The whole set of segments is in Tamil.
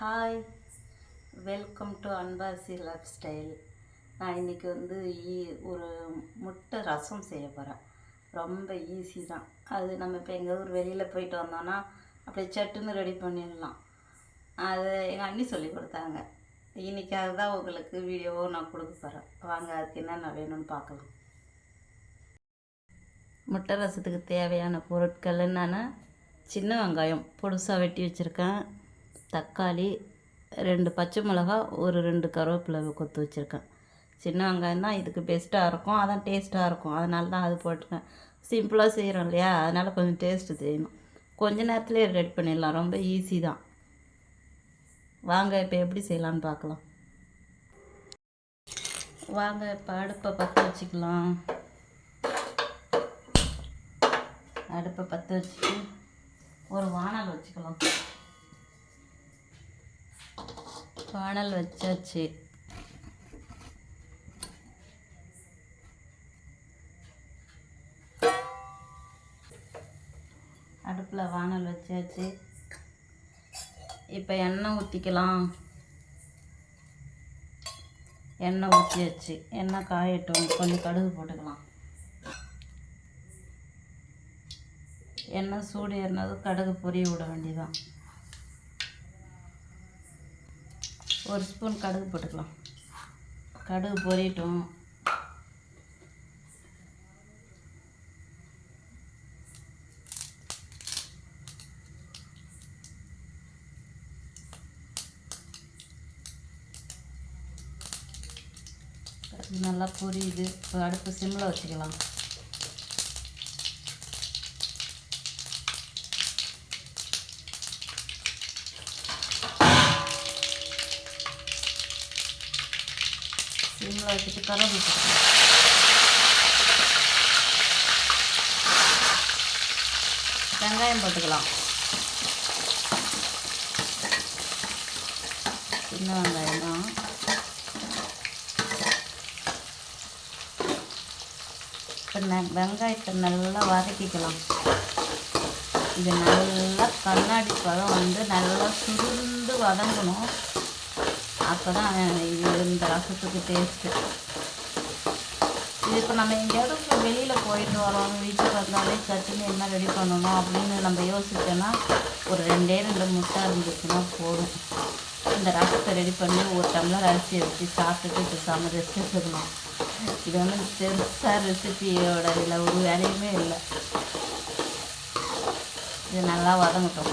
Hi. Welcome to Anbasi lifestyle நான் இன்றைக்கி வந்து ஈ- ஒரு முட்டை ரசம் செய்ய போகிறேன் ரொம்ப ஈஸி தான். அது நம்ம இப்போ எங்கள் ஊர் வெளியில் போயிட்டு வந்தோன்னா அப்படியே சட்டுன்னு ரெடி பண்ணிடலாம். அது எங்கள் அண்ணி சொல்லி கொடுத்தாங்க. இன்றைக்காக தான் உங்களுக்கு வீடியோவோ நான் கொடுக்க போகிறேன் வாங்க அதுக்கு என்னென்ன வேணும்னு பார்க்கலாம். முட்டை ரசத்துக்கு தேவையான பொருட்கள் என்னென்னா சின்ன வெங்காயம் பொடுசாக வெட்டி வச்சுருக்கேன். தக்காளி ரெண்டு பச்சை மிளகா ஒரு ரெண்டு கருவேப்பிலை கொத்து வச்சுருக்கேன். சின்ன வெங்காயம் தான் இதுக்கு பெஸ்ட்டாக இருக்கும். அதான் டேஸ்ட்டாக இருக்கும். அதனால தான் அது போட்டிருக்கேன் சிம்பிளாக செய்கிறோம் இல்லையா? அதனால் கொஞ்சம் டேஸ்ட்டு செய்யணும் கொஞ்ச நேரத்துலேயே ரெடி பண்ணிடலாம். ரொம்ப ஈஸி தான். வாங்க இப்போ எப்படி செய்யலான்னு பார்க்கலாம். வாங்க இப்போ அடுப்பை பற்ற வச்சுக்கலாம். அடுப்பை பற்ற வச்சுட்டு ஒரு வானல் வச்சுக்கலாம். வானல் வச்சாச்சு. அடுப்பில் வானல் வச்சாச்சு. இப்போ எண்ணெய் ஊற்றிக்கலாம் எண்ணெய் ஊற்றியாச்சு எண்ணெய் காயட்டும். கொஞ்சம் கடுகு போட்டுக்கலாம். எண்ணெய் சூடு ஏறினதும் கடுகு பொரிய விட வேண்டியதான் ஒரு ஸ்பூன் கடுகு போட்டுக்கலாம். கடுகு பொரியட்டும். நல்லா பொரியுது. இப்போ அடுப்பு சிம்மில் வச்சுக்கலாம் சிம்மில் வச்சுட்டு கருவேப்பிலை போட்டுக்கலாம் வெங்காயம் போட்டுக்கலாம் சின்ன வெங்காயம் தான் வெங்காயத்தை நல்லா வதக்கிக்கலாம் இது நல்லா கண்ணாடி பழம் வந்து நல்லா சுருண்டு வதங்கணும் அப்போ தான் இது இந்த ரசத்துக்கு டேஸ்ட்டு இது இப்போ நம்ம எங்கேயாவது வெளியில் போயிட்டு வரோம் வீட்டுக்கு வந்தாலே சட்டுன்னு என்ன ரெடி பண்ணணும் அப்படின்னு நம்ம யோசிச்சோன்னா ஒரு ரெண்டே ரெண்டு முட்டை இருந்துச்சுன்னா போதும். இந்த ரசத்தை ரெடி பண்ணி ஒரு டம்ளர் அரிசி வச்சு சாப்பிட்டுட்டு பேசாமல் ரெஸ்ட் எடுத்துக்கலாம் இது வந்து பெருசாக ரெசிபியோட இதில் ஒரு வேலையுமே இல்லை. இது நல்லா வதங்கட்டும்.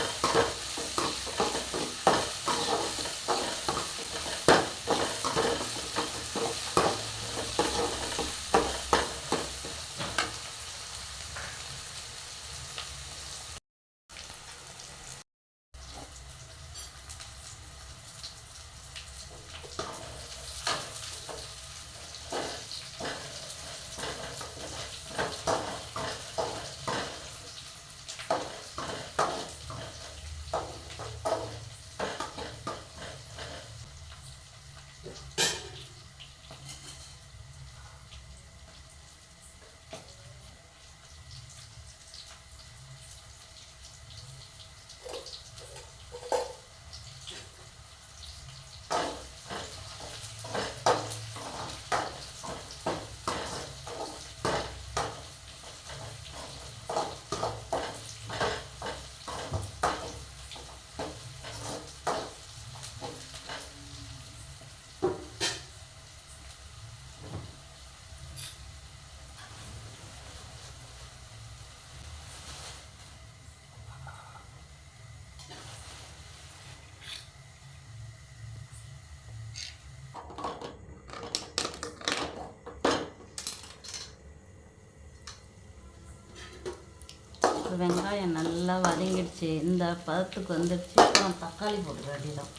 வெங்காயம் நல்லா வதங்கிடுச்சு. இந்த பதத்துக்கு வந்துடுச்சு. அப்புறம் தக்காளி போட வேண்டியதான்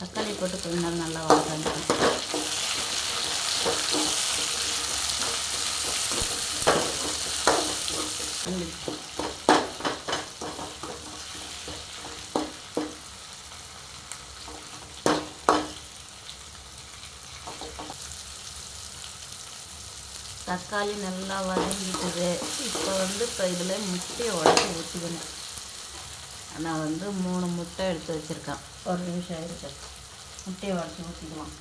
தக்காளி போட்டு கொஞ்ச நாள் நல்லா வதங்கிடுச்சு வந்துடுச்சு தக்காளி நல்லா வதங்கிட்டுது. இப்போ வந்து இப்போ இதில் முட்டையை உடச்சி ஊற்றிக்கணும் நான் வந்து மூணு முட்டை எடுத்து வச்சுருக்கேன். ஒரு நிமிஷம் ஆயிடுச்சு முட்டையை உடச்சி ஊற்றிக்கலாம்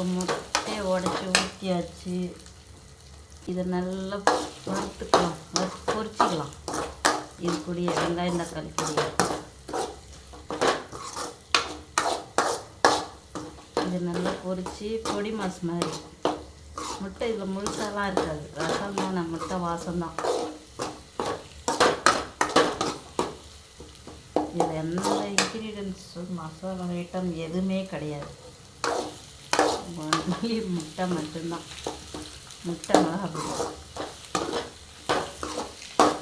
இப்போ முட்டையை உடச்சி ஊற்றியாச்சு இதை நல்லா வறுத்துக்கலாம். வறுத்து பொரிச்சிக்கலாம் இது கூடிய வெங்காயம் தக்காளி கூடிய இது நல்லா பொரிச்சு பொடி மாஸ் மாதிரி. முட்டை இதில் முழுசாலாம் இருக்காது. ரசம் தானே முட்டை வாசம் தான் இதில் எந்த இன்க்ரீடியன்ஸ் மசாலா ஐட்டம் எதுவுமே கிடையாது. ஒன்லி முட்டை மட்டும்தான். முட்டை மிளகா பொடி.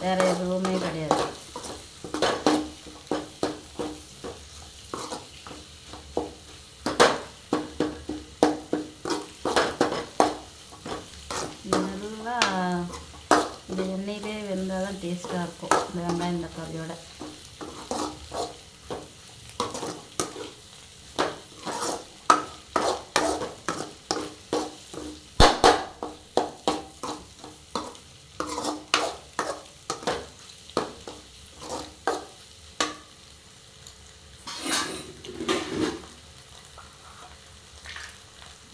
வேறு எதுவுமே கிடையாது இது நல்லா இந்த எண்ணெயிலே வெந்தால் தான் டேஸ்ட்டாக இருக்கும் இந்த வெங்காயம் தக்காளியோட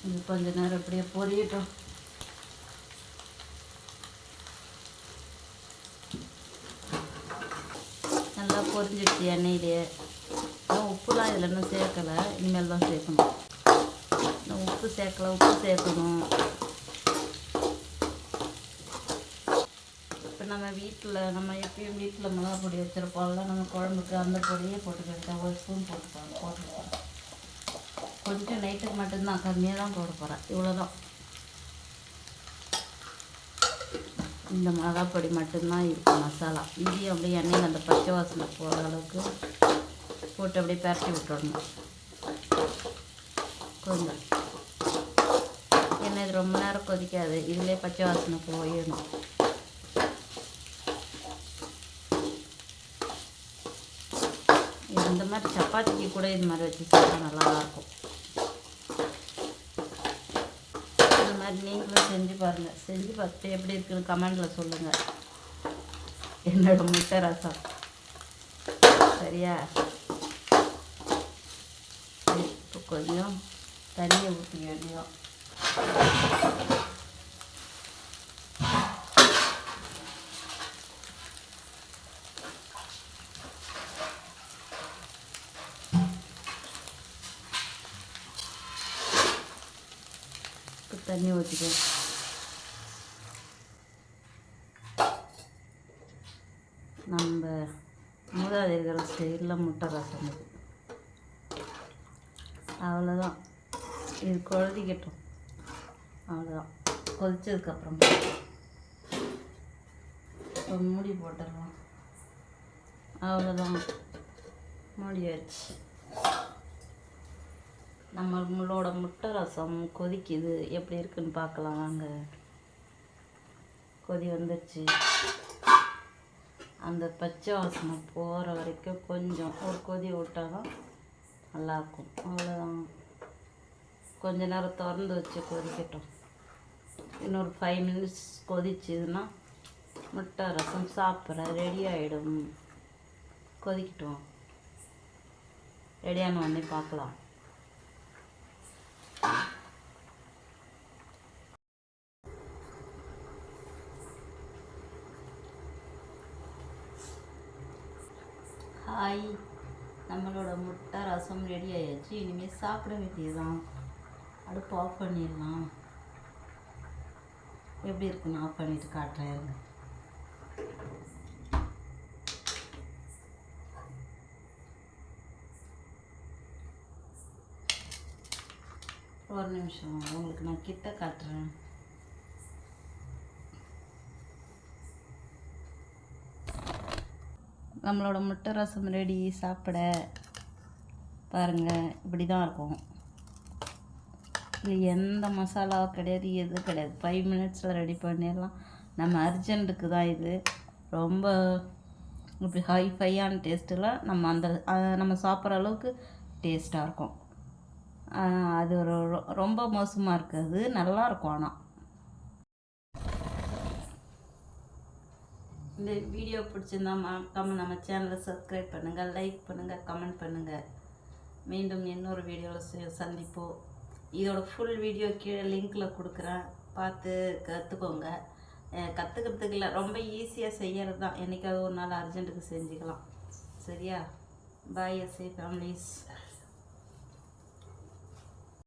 இது கொஞ்ச நேரம் அப்படியே பொரியட்டும். நல்லா பொரிஞ்சிடுச்சு எண்ணெயிலேயே இன்னும் உப்புலாம் இதில் இன்னும் சேர்க்கலை. இனிமேல் தான் சேர்க்கணும். இன்னும் உப்பு சேர்க்கல உப்பு சேர்க்கணும். இப்போ நம்ம வீட்டில் நம்ம எப்பயும் வீட்டில் மிளகா பொடி வச்சுருப்போம்ல நம்ம குழம்புக்கு அந்த பொடியே போட்டுக்கிட்டேன் ஒரு ஸ்பூன் போட்டுக்கலாம் போட்டுக்கலாம் கொஞ்சம் நைட்டுக்கு மட்டும்தான். கம்மியாக தான் போட போகிறேன் இவ்வளோதான் இந்த மிளகாய் பொடி மட்டும்தான் இருக்கும் மசாலா. இதையும் அப்படியே எண்ணெயில் அந்த பச்சை வாசனை போகிற அளவுக்கு போட்டு அப்படியே பரட்டி விட்டுடணும் கொஞ்சம். எண்ணெய் இது ரொம்ப நேரம் கொதிக்காது. இதிலே பச்சை வாசனை போயிடணும் இந்த மாதிரி சப்பாத்திக்கு கூட இது மாதிரி வச்சு சாப்பிட்டா நல்லாதான் இருக்கும் இந்த மாதிரி நீங்களும் செஞ்சு பாருங்கள் செஞ்சு பார்த்துட்டு எப்படி இருக்குன்னு கமெண்டில் சொல்லுங்கள் என்னோட முட்டை ரசம். சரியா? இப்போ கொஞ்சம் தண்ணியை ஊற்றிக்க வேண்டியும் தண்ணி ஊற்றிக்க நம்ம மூதாதையர்கள் ஸ்டைலில் முட்டை ரசம் இது அவ்வளோதான் இது கொழுதிக்கட்டும். அவ்வளோதான் கொதிச்சதுக்கப்புறம் மூடி போட்டுடலாம். அவ்வளோதான் மூடியாச்சு நம்மளோட முட்டை ரசம் கொதிக்குது. எப்படி இருக்குன்னு பார்க்கலாம் வாங்க. கொதி வந்துடுச்சு அந்த பச்சை வாசனை போகிற வரைக்கும் கொஞ்சம் ஒரு கொதி விட்டால் தான் நல்லாயிருக்கும். அவ்வளோதான் கொஞ்ச நேரம் திறந்து வச்சு கொதிக்கட்டும். இன்னொரு ஃபைவ் மினிட்ஸ் கொதிச்சுதுன்னா முட்டை ரசம் சாப்பிட்ற ரெடி ஆகிடும் கொதிக்கட்டும். ரெடியான உடனே பார்க்கலாம். ஹாய் நம்மளோட முட்டை ரசம் ரெடி ஆயாச்சு. இனிமேல் சாப்பிட வேண்டியதுதான். அடுப்பு ஆஃப் பண்ணிடலாம். எப்படி இருக்குன்னு ஆஃப் பண்ணிட்டு காட்டுறேன். ஒரு நிமிஷம். உங்களுக்கு நான் கிட்ட காட்டுறேன். நம்மளோட முட்டை ரசம் ரெடி சாப்பிட. பாருங்கள் இப்படி தான் இருக்கும். இது எந்த மசாலாவும் கிடையாது எதுவும் கிடையாது. ஃபைவ் மினிட்ஸில் ரெடி பண்ணிடலாம். நம்ம அர்ஜென்ட்டுக்கு தான் இது? ரொம்ப இப்படி ஹை ஃபையான டேஸ்ட்டில் நம்ம அந்த நம்ம சாப்பிட்ற அளவுக்கு டேஸ்ட்டாக இருக்கும். அது ஒரு ரொ- ரொம்ப மோசமாக இருக்காது. நல்லா இருக்கும் ஆனால் இந்த வீடியோ பிடிச்சிருந்தா மறக்காமல் நம்ம சேனலை சப்ஸ்கிரைப் பண்ணுங்கள் லைக் பண்ணுங்கள் கமெண்ட் பண்ணுங்கள் மீண்டும் இன்னொரு வீடியோவில் சந்திப்போம். இதோட ஃபுல் வீடியோ கீழே லிங்க்கில் கொடுக்குறேன். பார்த்து கற்றுக்கோங்க கற்றுக்கிறதுக்கு இல்லை ரொம்ப ஈஸியாக செய்கிறது தான் என்றைக்காவது ஒரு நாள் அர்ஜென்ட்டுக்கு செஞ்சுக்கலாம். சரியா? பாய் எஸ்ஏ ஃபேமிலிஸ்